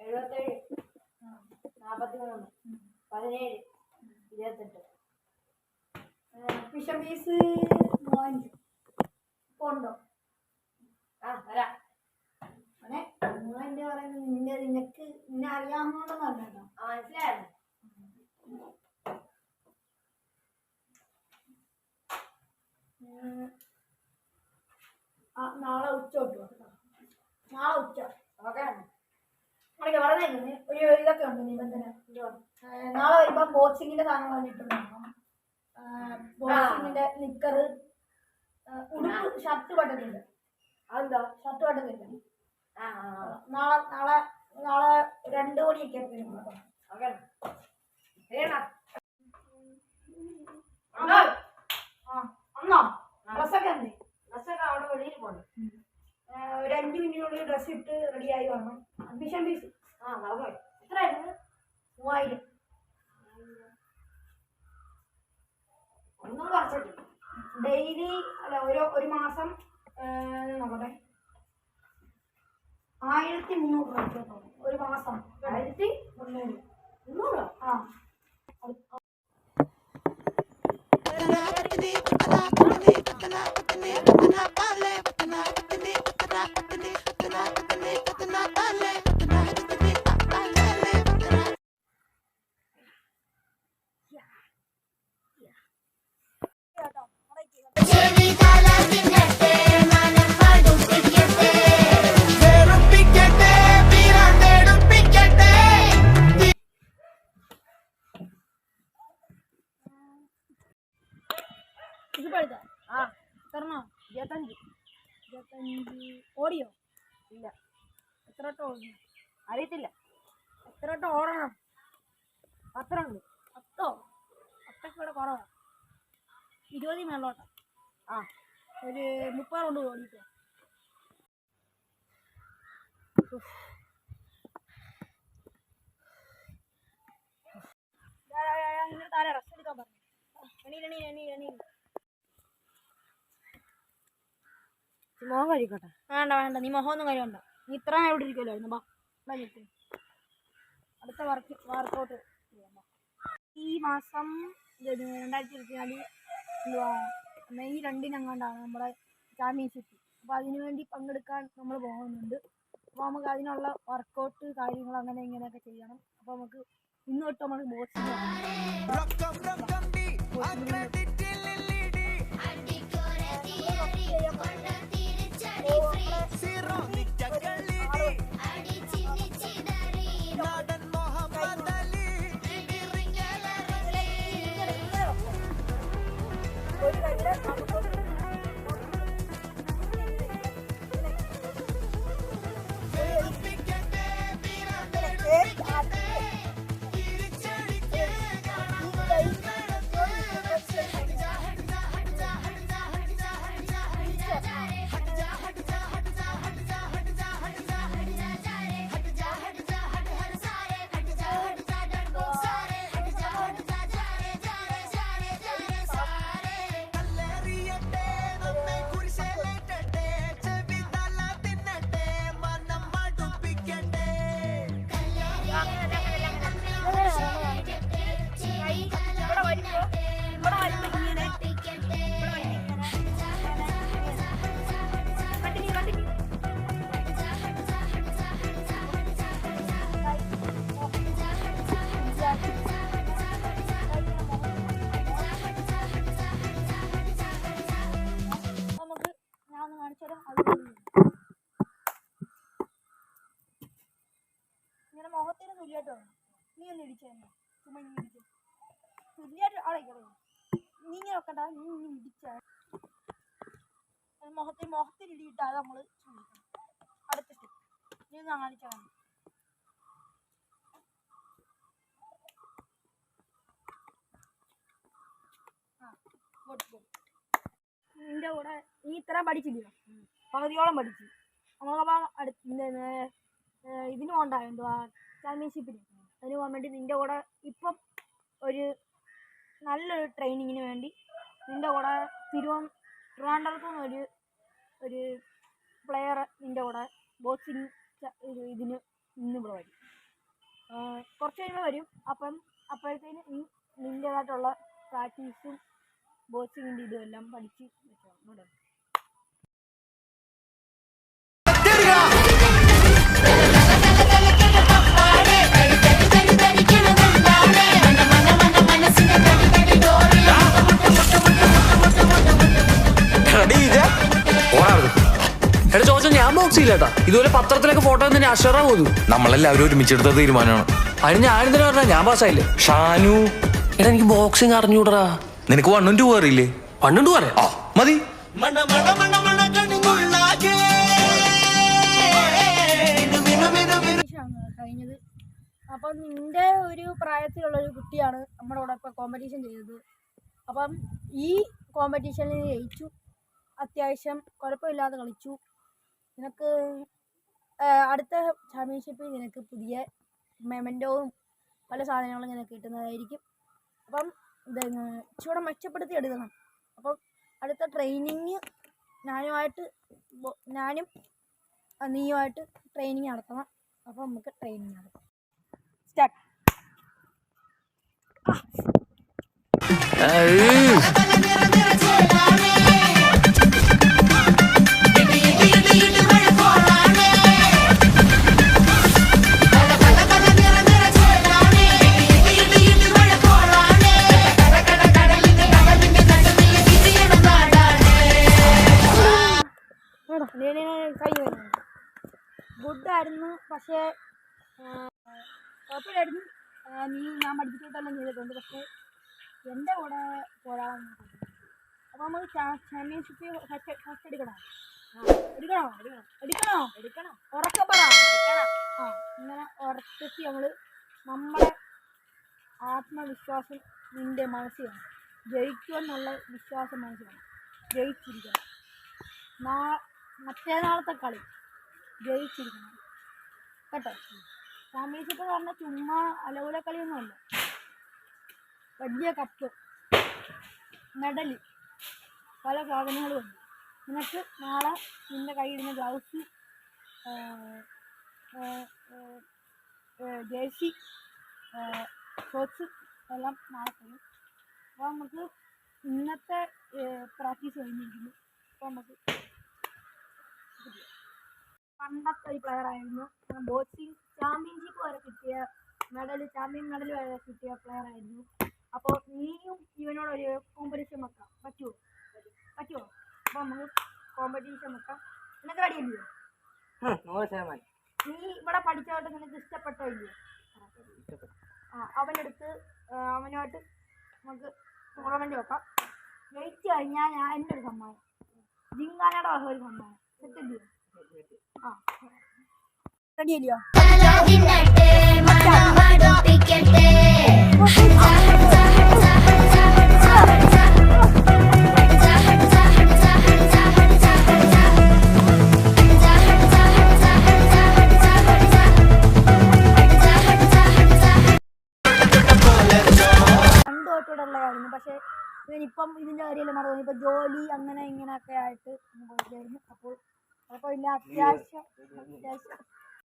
എഴുപത്തേഴ്. നാൽപ്പത്തി മൂന്ന് പതിനേഴ്. ഇരുപത്തെട്ട്. ട്യൂഷൻ ഫീസ് ഇപ്പോൾ ഉണ്ടോ? ആ വരാം. അതെ രൂപ പറയുന്നത് നിന്റെ നിനക്ക് നിന്നെ ആ മനസ്സിലായിരുന്നു ഉം. ആ, നാളെ ഉച്ച തൊട്ട് വാ കേട്ടോ. നാളെ ഉച്ച ഓക്കെ നമ്മളൊക്കെ പറഞ്ഞേക്കുന്നത് ഒരു ഇതൊക്കെ ഉണ്ട് നിബന്ധന എന്തുവാ ഏ, നാളെ വരുമ്പോ ബോക്സിങ്ങിന്റെ സാധനം വന്നിട്ടുണ്ടായിരുന്നു ബോക്സിങ്ങിന്റെ നിക്കർ ഉടുപ്പ് ഷർട്ട് പറ്റത്തില്ല അതെന്താ? ഷർട്ട് ആ നാളെ നാളെ നാളെ രണ്ട് മണിയൊക്കെ അന്നോ ഡ്രസ്സൊക്കെ അവിടെ വെളിയിൽ പോകണം ഒരു അഞ്ച് മിനിറ്റിനുള്ളിൽ ഡ്രസ്സ് ഇട്ട് റെഡിയായി വരണം. അഡ്മിഷൻ ഫീസ് ആ നടന്നു എത്രയായിരുന്നു? മൂവായിരം. ഒന്നും കുറച്ചിട്ട് ഡെയിലി അല്ല ഒരു ഒരു മാസം നോക്കട്ടെ ആയിരത്തി മുന്നൂറ് രൂപ ഒരു മാസം. ആയിരത്തി മുന്നൂറ്. മുന്നൂറ്? ആ. വെറുപ്പിക്കട്ടെ ആ ഇല്ല. എത്ര അറിയത്തില്ല. എത്ര വട്ടം ഓടണം? പത്ര ഉണ്ട് പത്തോ? പത്തൊക്കെ ഇവിടെ കുറവാ. ഇരുപതി മേളോട്ടം. ആ ഒരു മുപ്പത് കൊണ്ട് ഓടിക്കോ. താഴെ റെസ്റ്റ് എടുക്കാൻ പറഞ്ഞു. എണീ എണീ എണീ. മോൻ കഴിക്കട്ടെ വേണ്ട വേണ്ട നീ മുഖമൊന്നും കഴിയണ്ട നീ ഇത്ര നേരം ഇവിടെ ഇരിക്കുമല്ലോ ബാ അടുത്ത വർക്ക് വർക്കൗട്ട്. ഈ മാസം രണ്ടായിരത്തി ഇരുപത്തിനാല് എന്തുവാ മെയ് രണ്ടിനെങ്ങാണ്ടാണ് നമ്മുടെ ചാമ്പ്യൻഷിപ്പ് അപ്പോൾ അതിനു വേണ്ടി പങ്കെടുക്കാൻ നമ്മൾ പോകുന്നുണ്ട് അപ്പോൾ നമുക്ക് അതിനുള്ള വർക്കൗട്ട് കാര്യങ്ങൾ അങ്ങനെ ഇങ്ങനെയൊക്കെ ചെയ്യണം അപ്പോൾ നമുക്ക് ഇന്ന് തൊട്ട് നമ്മൾ ബോക്സിങ് റൊക്കം பேசுறோம் തുല്യായിട്ട് നീ നീ നീ മുഖത്തിൽ മുഖത്തിൽ ഇടിയിട്ടാണ് നമ്മൾ നീ ഒന്ന് നിന്റെ കൂടെ നീ ഇത്ര പഠിച്ചില്ലയോ? പകുതിയോളം പഠിച്ചു. നമ്മളപ്പം അടുത്ത് ഇതിന് പോകണ്ട എന്തുവാ ചാമ്പ്യൻഷിപ്പിന് അതിന് പോകാൻ വേണ്ടി നിന്റെ കൂടെ ഇപ്പം ഒരു നല്ലൊരു ട്രെയിനിങ്ങിന് വേണ്ടി നിന്റെ കൂടെ തിരുവ ട്രിവാൻഡ്രത്തു നിന്ന് ഒരു ഒരു പ്ലെയർ നിന്റെ കൂടെ ബോക്സിങ് ഇതിന് ഇന്ന് ഇവിടെ വരും. കുറച്ച് കഴിയുമ്പോൾ വരും. അപ്പം അപ്പോഴത്തേന് നീ നിന്റേതായിട്ടുള്ള പ്രാക്ടീസും ബോക്സിങ്ങിന്റെ ഇതും എല്ലാം പഠിച്ച് വെച്ചോ ഇവിടെ. എടാ ചോദിച്ച ഞാൻ ബോക്സ് ചെയ്യില്ലേട്ടാ. ഇതുപോലെ പത്രത്തിലൊക്കെ ഫോട്ടോ തന്നെ അഷറ പോകുന്നു. നമ്മളെല്ലാവരും ഒരുമിച്ചെടുത്ത തീരുമാനമാണ്. അതിന് ഞാനെന്തിനാ പറഞ്ഞ? ഞാൻ പാസ്സായില്ലേ ഷാനു. എടാ എനിക്ക് ബോക്സിങ് അറിഞ്ഞൂടാ നിനക്ക് വണ്ണും ടൂ അറിയില്ലേ? വണ്ണും ടൂ ആ മതി. കഴിഞ്ഞത്. അപ്പം നിന്റെ ഒരു പ്രായത്തിലുള്ള ഒരു കുട്ടിയാണ് നമ്മുടെ കൂടെ ഇപ്പം കോമ്പറ്റീഷൻ ചെയ്തത്. അപ്പം ഈ കോമ്പറ്റീഷനിൽ ജയിച്ചു. അത്യാവശ്യം കുഴപ്പമില്ലാതെ കളിച്ചു. നിനക്ക് അടുത്ത ചാമ്പ്യൻഷിപ്പിൽ നിനക്ക് പുതിയ മെമന്റോവും പല സാധനങ്ങളും നിനക്ക് കിട്ടുന്നതായിരിക്കും. അപ്പം ഇത് ഇച്ചിരി മെച്ചപ്പെടുത്തി എടുക്കണം. അപ്പം അടുത്ത ട്രെയിനിങ് ഞാനുമായിട്ട് ഞാനും നീയുമായിട്ട് ട്രെയിനിങ് നടത്തണം. അപ്പോൾ നമുക്ക് ട്രെയിനിങ് നടത്താം. സ്റ്റാർട്ട് കഴിഞ്ഞു ഗുഡായിരുന്നു പക്ഷേ ആ, കുഴപ്പമില്ലായിരുന്നു. ആ, നീ ഞാൻ പഠിപ്പിച്ചിട്ടെല്ലാം ചെയ്തിട്ടുണ്ട്. പക്ഷേ എന്റെ കൂടെ പോരാന്ന് അപ്പോൾ നമുക്ക് ചാമ്പ്യൻഷിപ്പ് ഫസ്റ്റ് ഫസ്റ്റ് എടുക്കണോ? എടുക്കണോ? എടുക്കണോ? എടുക്കണം? ഉറക്കെ പറ ആ ഇങ്ങനെ ഉറക്കത്ത് നമ്മൾ നമ്മുടെ ആത്മവിശ്വാസം നിന്റെ മനസ്സിൽ വേണം ജയിക്കുമെന്നുള്ള വിശ്വാസം മനസ്സിലാണ് ജയിച്ചിരിക്കണം. നാ മറ്റേ നാളത്തെ കളി. ജയിച്ചിരിക്കണം. കേട്ടോ? ചാമ്പ്യൻഷിപ്പ് എന്ന് പറഞ്ഞാൽ ചുമ്മാ അലവുല കളിയൊന്നുമല്ല വലിയ കപ്പ് മെഡൽ പല സാധനങ്ങളും ഉണ്ട്. നിനക്ക് നാളെ നിന്റെ കയ്യിടുന്ന ഗ്ലൗസ് ജേഴ്സി ഷോർട്സ് എല്ലാം നാളെ തരും അപ്പോൾ നമുക്ക് ഇന്നത്തെ പ്രാക്ടീസ് കഴിഞ്ഞിരിക്കുന്നു. അപ്പോൾ നമുക്ക് പണ്ടത്തെ ഒരു പ്ലെയർ ആയിരുന്നു. ബോക്സിംഗ് ചാമ്പ്യൻഷിപ്പ് വരെ കിട്ടിയ മെഡൽ ചാമ്പ്യൻ മെഡൽ വരെ കിട്ടിയ പ്ലെയർ ആയിരുന്നു. അപ്പോൾ നീയും ഇവനോട് ഒരു കോമ്പറ്റീഷൻ വെക്കാം. പറ്റുമോ പറ്റുമോ അപ്പോൾ നമുക്ക് കോമ്പറ്റീഷൻ വെക്കാം. നിനക്ക് റെഡിയല്ലോ നീ ഇവിടെ പഠിച്ചതായിട്ട് നിനക്ക് ഇഷ്ടപ്പെട്ടോ ഇല്ലയോ? ആ അവനെടുത്ത് അവനുമായിട്ട് നമുക്ക് ടൂർണമെന്റ് വെക്കാം. ജയിച്ചു കഴിഞ്ഞാൽ ഞാൻ എന്റെ ഒരു സമ്മാനം. ജിങ്കാനയുടെ ഒരു സമ്മാനം. റെഡിയല്ലോ ഉള്ളതായിരുന്നു പക്ഷേ കാര്യമല്ല മറന്നു ഇപ്പൊ ജോലി അങ്ങനെ ഇങ്ങനെയൊക്കെ ആയിട്ട് അപ്പോൾ Apoi ne-a fiașa.